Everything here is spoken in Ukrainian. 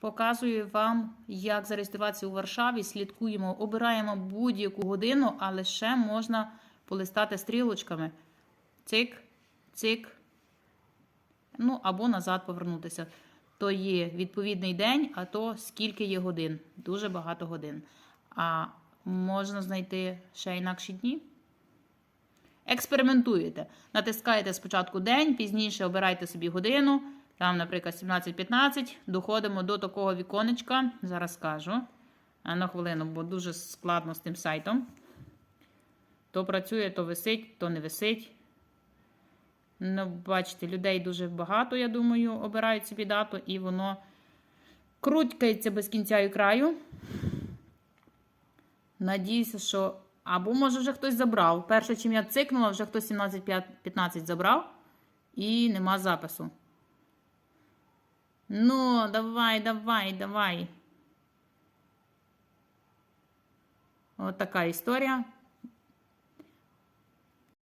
Показую вам, як зареєструватися у Варшаві. Слідкуємо, обираємо будь-яку годину, але ще можна полистати стрілочками. Цик, цик. Ну, або назад повернутися. То є відповідний день, а то скільки є годин. Дуже багато годин. А можна знайти ще інакші дні. Експериментуєте. Натискаєте спочатку день, пізніше обирайте собі годину. Там, наприклад, 17.15. Доходимо до такого віконечка. Зараз скажу. А на хвилину, бо дуже складно з тим сайтом. То працює, то висить, то не висить. Ну, бачите, людей дуже багато, я думаю, обирають собі дату, і воно круткається без кінця і краю. Надіюся, що. Або, може, вже хтось забрав. Перше, чим я цикнула, вже хтось 17.15 забрав і нема запису. Ну, давай, давай, давай. От така історія.